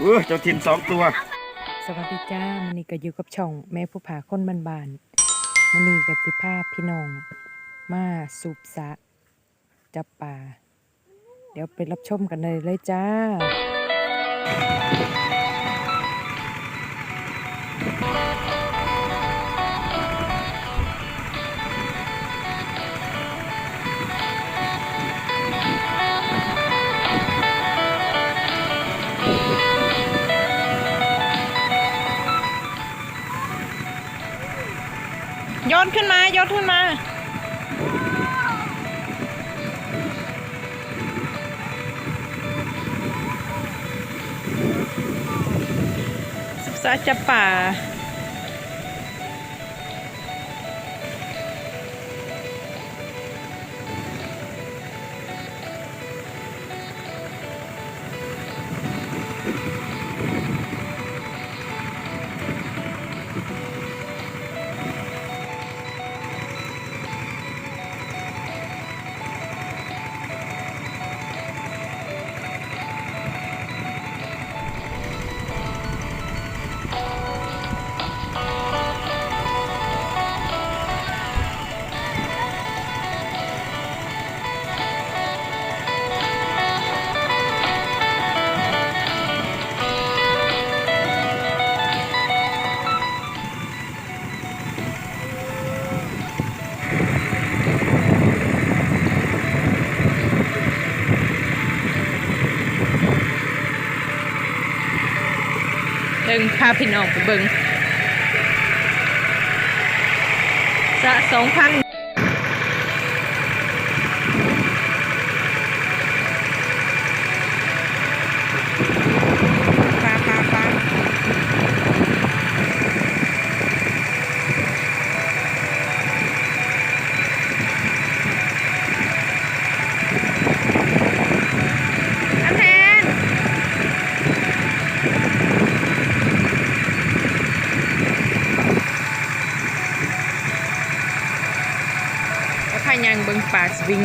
เออเจ้าถิ่นสองตัว สวัสดีจ้ามันนี่ก็อยู่กับช่องแม่ผู้ผาคนบานๆมันนี่กับสิภาพพี่น้อง มาสูบสะจับป่า เดี๋ยวไปรับชมกันเลยเลยจ้า ซาจับป่า เดินพาพี่น้องไปเบิงสะสองพัน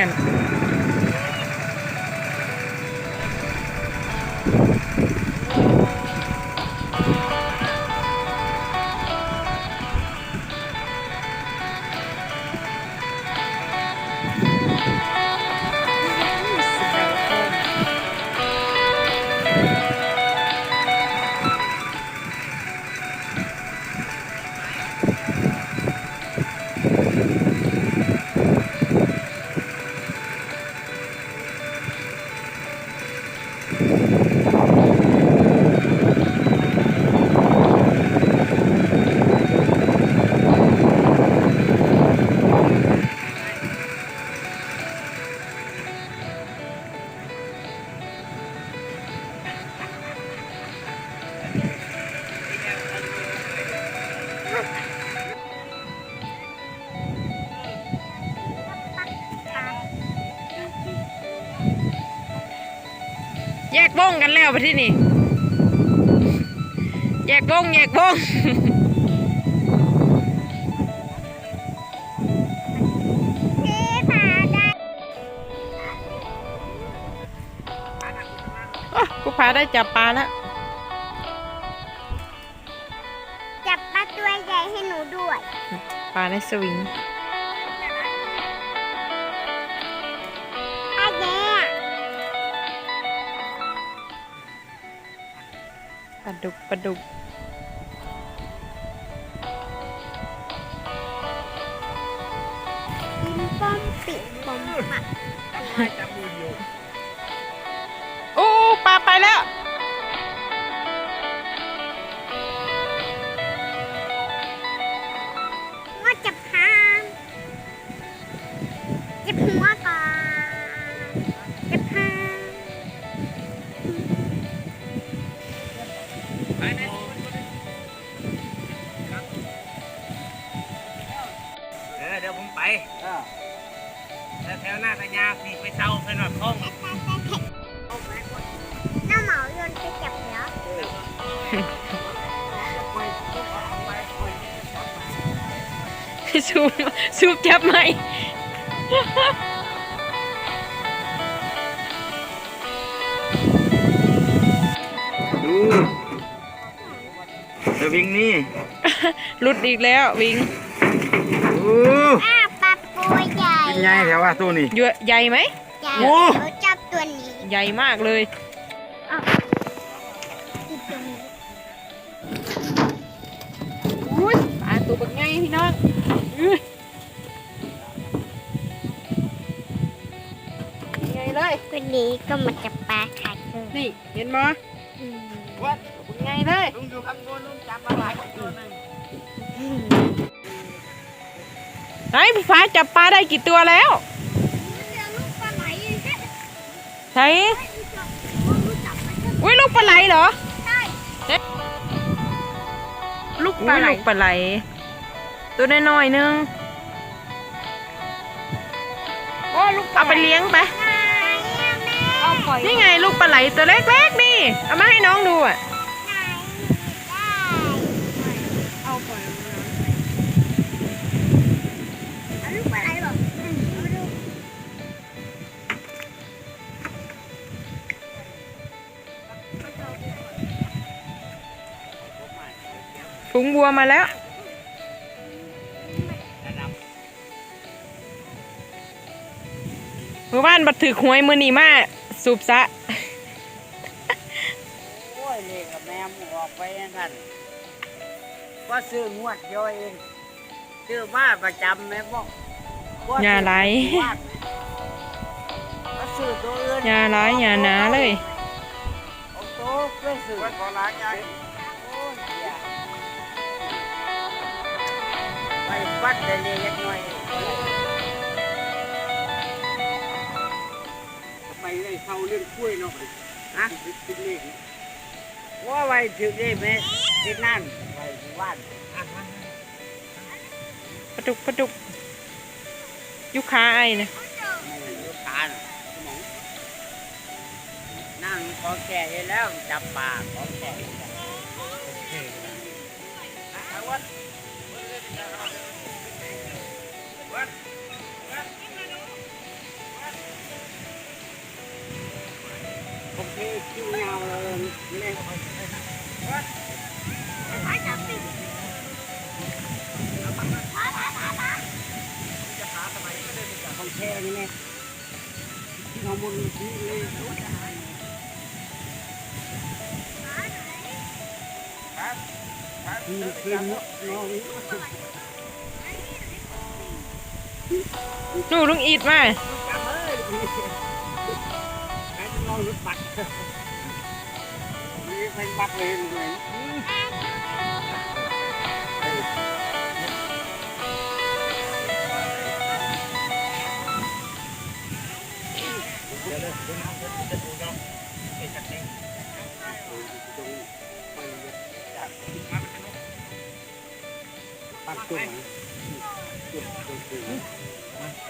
ป่ กวงกันแล้วไปที่นี่แยกวงแยกวงอะกูพาได้จับปลาแล้ว จับปลาตัวใหญ่ให้หนูด้วย ปลาในสวิง ปลาดุกปลาดุกกินป้อมปิดป้อมปักโอ้ปลาไปแล้ว ซูมซูมจับไหมดูจะวิ่งนี่หลุดอีกแล้ววิงโอ้อ้าปลาปูใหญ่เป็นไงแถวว่าตัวนี้เยอะใหญ่ไหม ใหญ่โอ้เราจับตัวนี้ ใหญ่มากเลย วันนี้ก็มาจับปลาขาเกินนี่เห็นมั้ยอืมวัดเป็นไงเลยลุงอยู่ข้างบนลุงจับมาหลายตัวหนึงไหนพี่ฟ้าจับปลาได้กี่ตัวแล้วเจอลูกปลาไหลใช่อุ้ยลูกปลาไหลเหรอใช่ลูกปลาไหลลูกปลาไหล ตัวน้อยๆนึงโอ้ลูกเอาไปเลี้ยงไปไหนอะแม่ เอาปล่อยนี่ไงลูกปลาไหลตัวเล็กๆนี่ เอามาให้น้องดูอะไหนได้เอาปล่อยเอาลูกปลาไหลบอกอืมเอาลูกถุงบัวมาแล้วเมื่อวานบัดถือหวยมือนีมาก สูบซะ โอ้ยเลขกับแม่หมูออกไปนั่นว่าซื้องวดเดียวเองซื้อมาประจำแม่บอกว่อย่าไหล ว่าซื้อตัวอื่นอย่าร้ายอย่าหนาเลย เอาโต๊ะไปซื้อวัดขอล้างยังโอ้ยเหี้ยไปวัดได้เล็กน้อย เข้าเรื่องกล้วยเนาะฮะคิดเลขว่าไว้ถึงได้ไหมที่นั่นไปที่วัดปลาดุกปลาดุกยุคาไอนะไม่รู้ตาน่ะนั่งของแก่ให้แล้วจับปลาของแก่ให้แล้ว ของแช่นี่แม่ที่เราบนที่เลยคือคือน้องดูลุงอีดมาไอ้น้องรถบัตรนี่เป็นบัตรเลยเลยปัด ตัวจุดจุด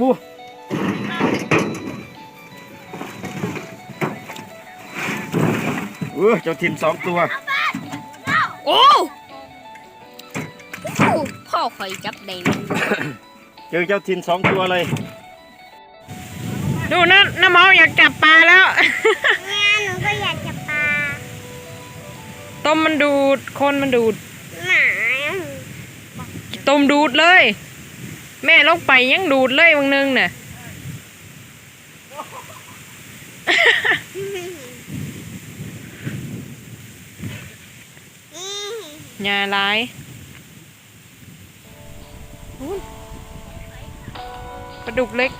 บูเออเจ้าถิ่นสองตัว โอ้พ่อคอยจับได้มันเจอเจ้าถิ่นสองตัวเลย ดูนะน้าเมาอยากจับปลาแล้ว ต้มมันดูด คนมันดูดหมาต้มดูดเลย แม่ลงไปยังดูดเลยบางนึงน่ะอืมอย่าร้ายปลาดุกเล็ก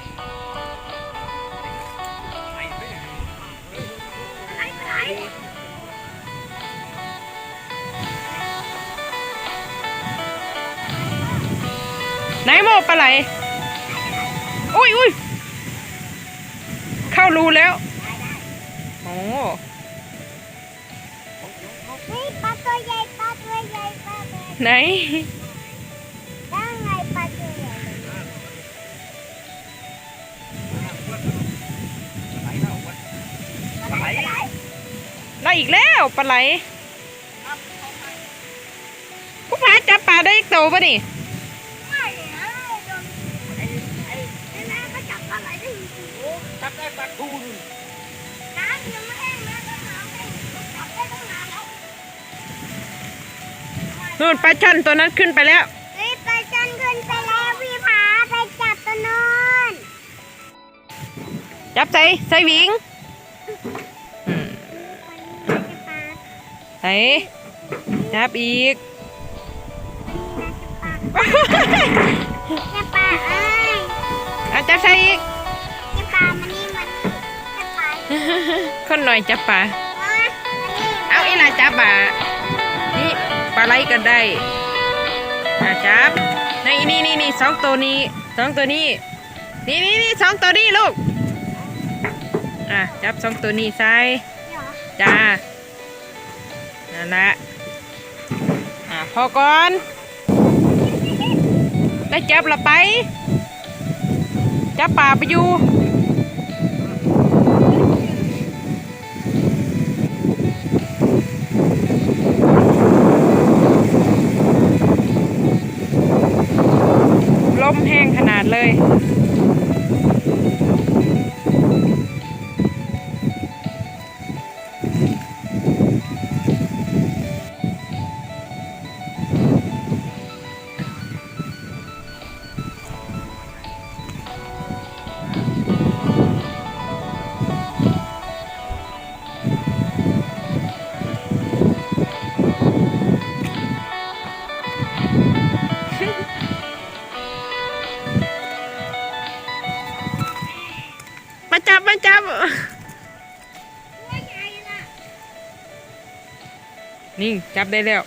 ไหนโมปลาไหล อุ้ยอุ้ยเข้ารูแล้วโอ้เฮ้ยปลาตัวใหญ่ปลาตัวใหญ่ปลาตัวใหญ่ไหนได้ไงปลาตัวใหญ่ไหนได้อีกแล้วปลาไหลผู้พาจับปลาได้อีกโตวปะนี่ บได้ปลาทูนๆน้ำยังไม่แห้งนะก็หนาวเองก็จับได้ตั้งนานแล้วนู่นปลาช่อนตัวนั้นขึ้นไปแล้ว เฮ้ยปลาจันขึ้นไปแล้วพี่ผาไปจับตัวโนอนจับใส่ใส่หวิงอืมใส่จับอีกจะปลาเอ้ยเอาจับใส่อีก คนหน่อยจับปลา เอ้ยเอาอีหลาจับปลา นี่ปลาไหลก็ได้อะจับในนี่นี่นี่สองตัวนี้สองตัวนี้ นี่นี่นี่สองตัวนี้ลูก อะจับสองตัวนี้ใส่เหรอจ้า นั่นแหละอะพอก่อนแล้วจับละไป จับป่าไปอยู่ มแห้งขนาดเลย นี่จับได้แล้ว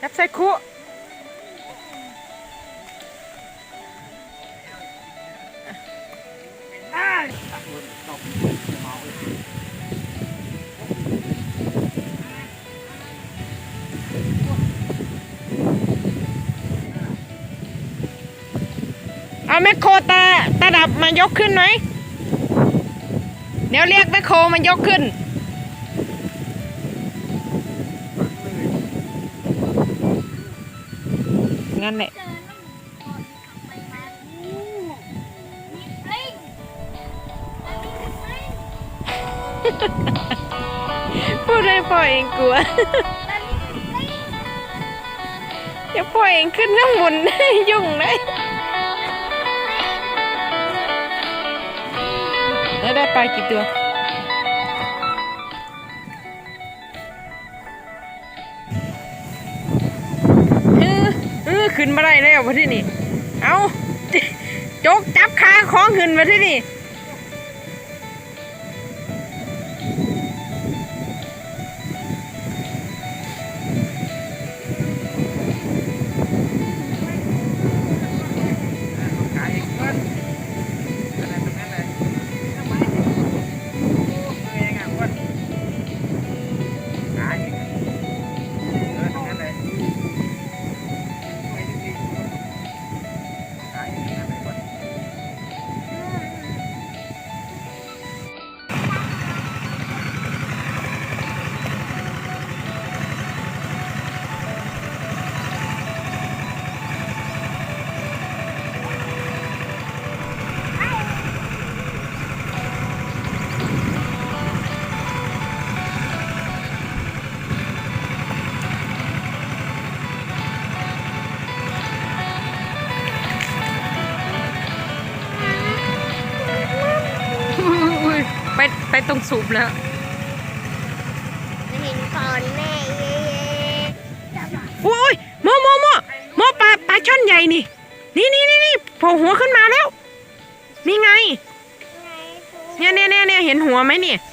จับใส่คุเอาแมคโครตาตาดับมายกขึ้นไหม เดี๋ยวเรียกแมคโครมายกขึ้น งั้นแหละเจอต้องไปมาอู้มีปลิงอันนี้คือปลิงพูดให้พ่อเองกลัวอันนี้คือปลิงเดี๋ยวพ่อเองขึ้นข้างบนยุ่งเลย แล้วได้ปลากี่ตัวเออเออขึ้นมาได้แล้วมาที่นี่ เอาจกจับขาของขึ้นมาที่นี่ ไปไปตรงสูบแล้วเห็นก่อนแม่เย้ๆจับหน่อยโอ้ยโมโมโมโมปลาปลาช่อนใหญ่นี่ นี่นี่นี่นี่โผล่หัวขึ้นมาแล้ว นี่ไงไงครูเนี่ยเนี่ยเนี่ยเนี่ยเห็นหัวไหมเนี่ยเ